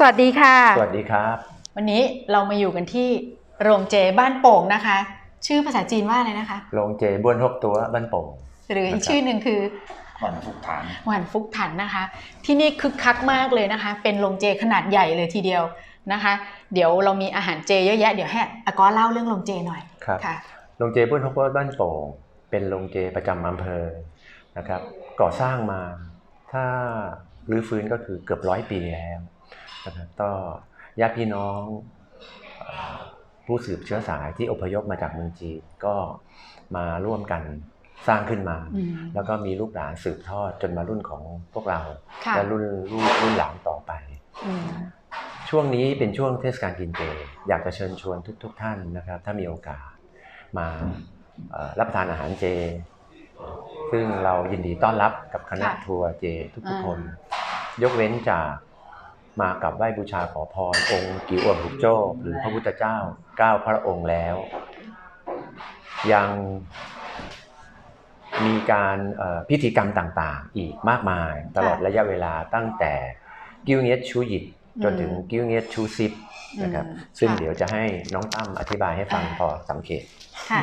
สวัสดีค่ะ สวัสดีครับ วันนี้เรามาอยู่กันที่โรงเจบ้านโป่งนะคะ ชื่อภาษาจีนว่าอะไรนะคะ โรงเจบ้วนหกตัวบ้านโป่ง หรืออีนะกครับชื่อหนึ่งคือหวันทุกฐานหวานฟุกถันนะคะ ที่นี่คึกคักมากเลยนะคะ เป็นโรงเจขนาดใหญ่เลยทีเดียวนะคะ เดี๋ยวเรามีอาหารเจเยอะแยะเดี๋ยวให้อากอเล่าเรื่องโรงเจหน่อยครับค่ะโรงเจบ้วนหกตัวบ้านโป่ง เป็นโรงเจประจำอำเภอนะครับ ก่อสร้างมาถ้ารื้อฟื้นก็คือเกือบร้อยปีแล้ว นะครับก็ญาติพี่น้องเอ่อผู้สืบเชื้อสายที่อพยพมาจากเมืองจีนก็มาร่วมกันสร้างขึ้นมาอืมแล้วก็มีลูกหลานสืบทอดจนมารุ่นของพวกเราค่ะและรุ่นรุ่นรุ่นหลานต่อไปอืมช่วงนี้เป็นช่วงเทศกาลกินเจ อยากจะเชิญชวนทุกๆท่านนะครับ ถ้ามีโอกาสมาเอ่อรับประทานอาหารเจ ซึ่งเรายินดีต้อนรับกับคณะค่ะทัวร์เจทุกอ่าๆคน ยกเว้นจาก มากับไหว้บูชาขอพร องค์กิวอวหุกโจ้หรือพระพุทธเจ้าเก้าพระองค์แล้ว ยังมีการเอ่อพิธีกรรมต่างๆ อีกมากมาย ตลอดระยะเวลาตั้งแต่กิ้วเงียดชูหยิบจนถึงกิ้วเงียดชูซิปนะครับอืมซึ่งค่ะเดี๋ยวจะให้น้องตั้มอธิบายให้ฟังอ่าพอสังเกตค่ะ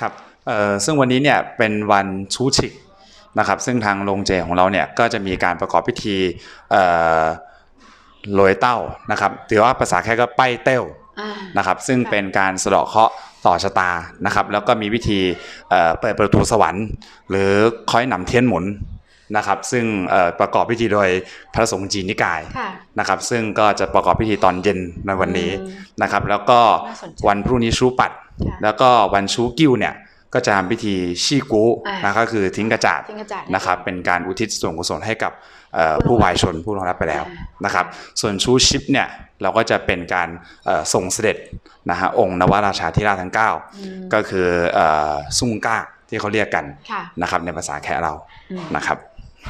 ครับเอ่อซึ่งวันนี้เนี่ยเป็นวันชูชิก นะครับ ซึ่งทางโรงเจของเราเนี่ยก็จะมีการประกอบพิธีเอ่อโรยเต้านะครับถือว่าภาษาแค่ก็ป้ายเต้วอ่านะครับ ซึ่งค่ะเป็นการสะเดาะเคราะห์ต่อชะตานะครับ แล้วก็มีวิธีเอ่อเปิดประตูสวรรค์ หรือค้อยหนำเทียนหมุนนะครับ ซึ่งเอ่อประกอบพิธีโดยพระสงฆ์จีนนิกายค่ะนะครับ ซึ่งก็จะประกอบพิธีตอนเย็นในวันนี้อืมนะครับ แล้วก็น่าสนใจวันพรุ่งนี้ชูปัดค่ะแล้วก็วันชูกิ้วเนี่ย ก็จะทำพิธีชีกูอ่านนะก็คือทิ้งกระจาดทิ้งกระจาดนะครับ เป็นการอุทิศส่วนกุศลให้กับเอ่อผู้วายชนผู้ล่วงลับไปแล้วอ่านะครับ ส่วนชูชิปเนี่ยเราก็จะเป็นการเอ่อส่งเสด็จนะฮะองค์นวราชาธิราชทั้งอืม9ก็คือเอ่อซุงก้าที่เขาเรียกกันค่ะนะครับในภาษาแคะเราอืมนะครับ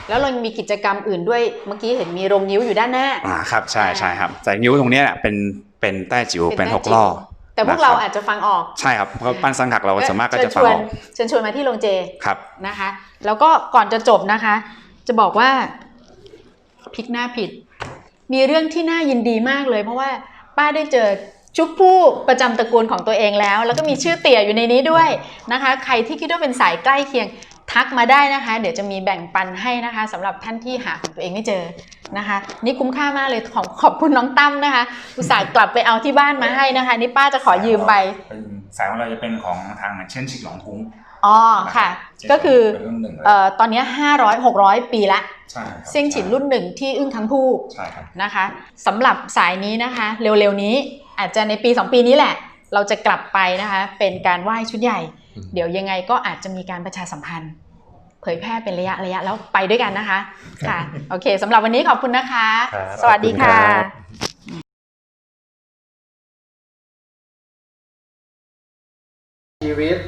แล้วเรายังมีกิจกรรมอื่นด้วยเมื่อกี้เห็นมีโรงนิ้วอยู่ด้านหน้าอ่าครับใช่อ่าใช่ครับแต่นิ้วตรงเนี้ยเป็นเป็นแต้จิ๋วเป็นหกแต้จิ๋วล้อ แต่พวกนะครับเราอาจจะฟังออก ใช่ครับเพราะปั้นสังหักเราสามารถก็จะเชิฟัญงชวอนอกเชิญชวนมาที่โรงเจครับนะคะ แล้วก็ก่อนจะจบนะคะ จะบอกว่าพลิกหน้าผิด มีเรื่องที่น่ายินดีมากเลย เพราะว่าป้าได้เจอชุบผู้ประจำตระกูลของตัวเองแล้ว แล้วก็มีชื่อเตี่ยอยู่ในนี้ด้วยนะคะ ใครที่คิดว่าเป็นสายใกล้เคียงทักมาได้นะคะ เดี๋ยวจะมีแบ่งปันให้นะคะสำหรับท่านที่หาของตัวเองไม่เจอ นะคะ นี่คุ้มค่ามากเลยขอบขอบคุณน้องตั้มนะคะ อุตส่าห์กลับไปเอาที่บ้านมาให้นะคะ นี่ป้าจะขอยืมไปเป็นสายของเราจะเป็นของทางเช่นชิกหลงคุ้งอ๋อค่ะ ก็คือเป็นรุ่นหนึ่งเลยเอ่อตอนนี้500 600 ปีละใช่ครับเซี่ยงฉินรุ่นหนึ่งที่อึ้งทั้งผู้ใช่ครับนะคะสำหรับสายนี้นะคะ เร็วๆนี้อาจจะในปี 2 ปีนี้แหละ เราจะกลับไปนะคะ เป็นการไหว้ชุดใหญ่อืมเดี๋ยวยังไงก็อาจจะมีการประชาสัมพันธ์ เผยแพร่เป็นระยะระยะแล้วไปด้วยกันนะคะ ค่ะ โอเคสำหรับวันนี้ขอบคุณนะคะครับสวัสดีขอบคุณค่ะครับชีวิต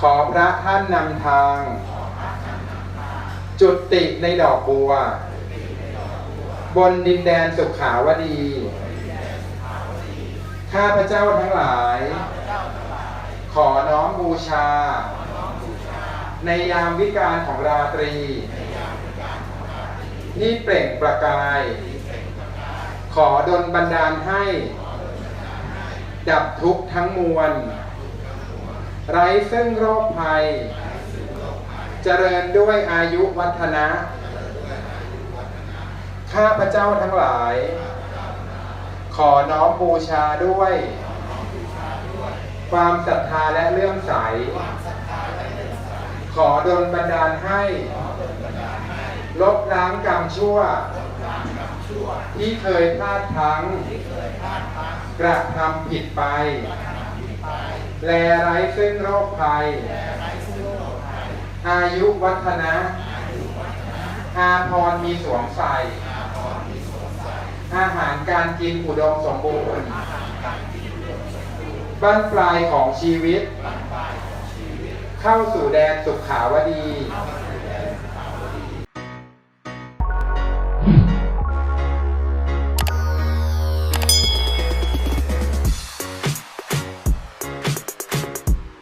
ขอพระท่านนำทาง จุติในดอกบัว บนดินแดนสุขาวดี ข้าพระเจ้าทั้งหลาย ขอน้อมบูชา ในยามวิการของราตรีที่เปล่งประกาย ขอดลบันดาลให้ ดับทุกข์ทั้งมวล ไร้ซึ่งโรคภัย เจริญด้วยอายุวัฒนะ ข้าพระเจ้าทั้งหลาย ขอน้อมบูชาด้วย ความศรัทธาและเลื่อมใส ขอดลบันดาลให้ ลบล้างกรรมชั่ว ที่เคยพลาดพลั้ง กระทำผิดไป แลไร้ซึ่งโรคภัย อายุวัฒนะอาพรมีสวมใส่ อาหารการกินอุดมสมบูรณ์ บ้านปลายของชีวิต เข้าสู่แดนสุขขาวดี